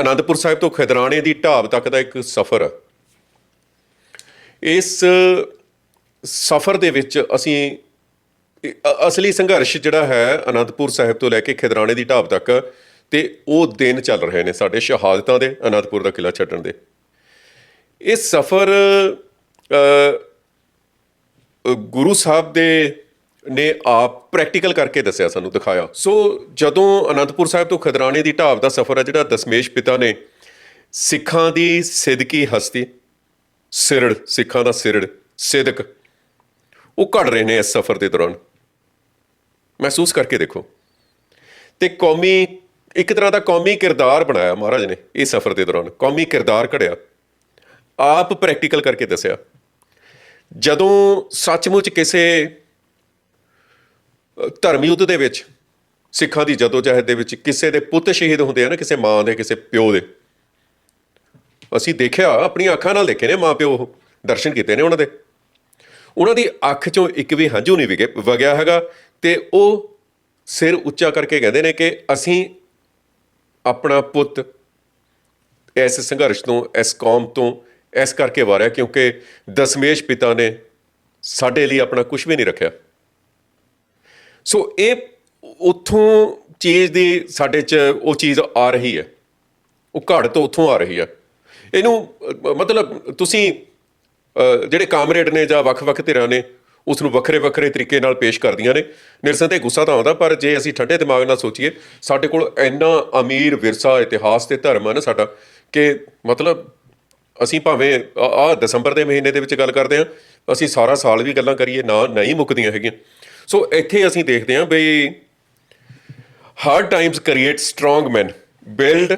ਅਨੰਦਪੁਰ ਸਾਹਿਬ ਤੋਂ ਖਿਦਰਾਣੇ ਦੀ ਢਾਬ ਤੱਕ ਦਾ ਇੱਕ ਸਫ਼ਰ। ਇਸ ਸਫ਼ਰ ਦੇ ਵਿੱਚ ਅਸੀਂ ਅਸਲੀ ਸੰਘਰਸ਼ ਜਿਹੜਾ ਹੈ ਅਨੰਦਪੁਰ ਸਾਹਿਬ ਤੋਂ ਲੈ ਕੇ ਖਿਦਰਾਣੇ ਦੀ ਢਾਬ ਤੱਕ ਤੇ ਉਹ ਦਿਨ ਚੱਲ ਰਹੇ ਨੇ ਸਾਡੇ ਸ਼ਹਾਦਤਾਂ ਦੇ, ਅਨੰਦਪੁਰ ਦਾ ਕਿਲਾ ਛੱਡਣ ਦੇ। ਇਹ ਸਫ਼ਰ ਗੁਰੂ ਸਾਹਿਬ ਦੇ ਨੇ ਆਪ ਪ੍ਰੈਕਟੀਕਲ ਕਰਕੇ ਦੱਸਿਆ ਸਾਨੂੰ, ਦਿਖਾਇਆ। ਸੋ ਜਦੋਂ ਅਨੰਦਪੁਰ ਸਾਹਿਬ ਤੋਂ ਖਦਰਾਣੇ ਦੀ ਢਾਬ ਦਾ ਸਫ਼ਰ ਹੈ, ਜਿਹੜਾ ਦਸਮੇਸ਼ ਪਿਤਾ ਨੇ ਸਿੱਖਾਂ ਦੀ ਸਿਦਕੀ ਹਸਤੀ, ਸਿਰੜ, ਸਿੱਖਾਂ ਦਾ ਸਿਰੜ, ਸਿਦਕ, ਉਹ ਘੜ ਰਹੇ ਨੇ ਇਸ ਸਫ਼ਰ ਦੇ ਦੌਰਾਨ। ਮਹਿਸੂਸ ਕਰਕੇ ਦੇਖੋ। ਤੇ ਕੌਮੀ, ਇੱਕ ਤਰ੍ਹਾਂ ਦਾ ਕੌਮੀ ਕਿਰਦਾਰ ਬਣਾਇਆ ਮਹਾਰਾਜ ਨੇ ਇਹ ਸਫ਼ਰ ਦੇ ਦੌਰਾਨ। ਕੌਮੀ ਕਿਰਦਾਰ ਘੜਿਆ। ਆਪ ਪ੍ਰੈਕਟੀਕਲ ਕਰਕੇ ਦੱਸਿਆ। ਜਦੋਂ ਸੱਚਮੁੱਚ ਕਿਸੇ ਧਰਮ ਯੁੱਧ ਦੇ ਵਿੱਚ ਸਿੱਖਾਂ ਦੀ ਜਦੋਜਹਿਦ ਦੇ ਵਿੱਚ ਕਿਸੇ ਦੇ ਪੁੱਤ ਸ਼ਹੀਦ ਹੁੰਦੇ ਆ ਨਾ ਕਿਸੇ ਮਾਂ ਦੇ ਕਿਸੇ ਪਿਓ ਦੇ। ਅਸੀਂ ਦੇਖਿਆ ਆਪਣੀਆਂ ਅੱਖਾਂ ਨਾਲ ਦੇਖੇ ਨੇ ਮਾਂ ਪਿਓ ਉਹ, ਦਰਸ਼ਨ ਕੀਤੇ ਨੇ ਉਹਨਾਂ ਦੇ। ਉਹਨਾਂ ਦੀ ਅੱਖ ਚੋਂ ਇੱਕ ਵੀ ਹੰਝੂ ਨਹੀਂ ਵਿਗੇ ਵਗਿਆ ਹੈਗਾ ਤੇ ਉਹ ਸਿਰ ਉੱਚਾ ਕਰਕੇ ਕਹਿੰਦੇ ਨੇ ਕਿ ਅਸੀਂ ਆਪਣਾ ਪੁੱਤ ਇਸ ਸੰਘਰਸ਼ ਤੋਂ ਇਸ ਕੌਮ ਤੋਂ ਇਸ ਕਰਕੇ ਵਾਰਿਆ ਕਿਉਂਕਿ ਦਸਮੇਸ਼ ਪਿਤਾ ਨੇ ਸਾਡੇ ਲਈ ਆਪਣਾ ਕੁਝ ਵੀ ਨਹੀਂ ਰੱਖਿਆ। ਸੋ ਇਹ ਉੱਥੋਂ ਚੀਜ਼ ਦੀ ਸਾਡੇ 'ਚ ਉਹ ਚੀਜ਼ ਆ ਰਹੀ ਹੈ। ਉਹ ਘੜ ਤੋਂ ਉੱਥੋਂ ਆ ਰਹੀ ਹੈ। ਇਹਨੂੰ ਮਤਲਬ ਤੁਸੀਂ ਜਿਹੜੇ ਕਾਮਰੇਡ ਨੇ ਜਾਂ ਵੱਖ-ਵੱਖ ਧਿਰਾਂ ਨੇ ਉਸ ਨੂੰ ਵੱਖਰੇ-ਵੱਖਰੇ ਤਰੀਕੇ ਨਾਲ ਪੇਸ਼ ਕਰਦੀਆਂ ਨੇ। ਨਿਰਸਨ ਤੇ ਗੁੱਸਾ ਤਾਂ ਆਉਂਦਾ, ਪਰ ਜੇ ਅਸੀਂ ਠੰਡੇ ਦਿਮਾਗ ਨਾਲ ਸੋਚੀਏ, ਸਾਡੇ ਕੋਲ ਇੰਨਾ ਅਮੀਰ ਵਿਰਸਾ, ਇਤਿਹਾਸ ਤੇ ਧਰਮ ਹੈ ਨਾ ਸਾਡਾ, ਕਿ ਮਤਲਬ ਅਸੀਂ ਭਾਵੇਂ ਆ ਦਸੰਬਰ ਦੇ ਮਹੀਨੇ ਦੇ ਵਿੱਚ ਗੱਲ ਕਰਦੇ ਹਾਂ, ਅਸੀਂ ਸਾਰਾ ਸਾਲ ਵੀ ਗੱਲਾਂ ਕਰੀਏ, ਨਾ ਨਹੀਂ ਮੁੱਕਦੀਆਂ ਹੈਗੀਆਂ। ਸੋ ਇੱਥੇ ਅਸੀਂ ਦੇਖਦੇ ਹਾਂ ਬਈ hard times create strong men build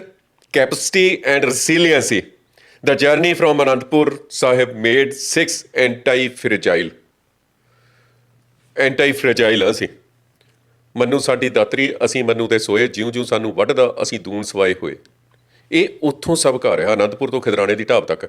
capacity and resiliency the journey from Anandpur Sahib made 6 anti fragile anti fragile ਅਸੀਂ ਮੰਨੂ ਸਾਡੀ ਦਾਤਰੀ ਅਸੀਂ ਮੰਨੂ ਤੇ ਸੋਏ ਜਿਉਂ ਜਿਉਂ ਸਾਨੂੰ ਵੱਢਦਾ ਅਸੀਂ ਦੂਣ ਸਵਾਏ ਹੋਏ ਇਹ ਉੱਥੋਂ ਸਬਕ ਆ ਰਿਹਾ ਅਨੰਦਪੁਰ ਤੋਂ ਖਿਦਰਾਣੇ ਦੀ ਢਾਬ ਤੱਕ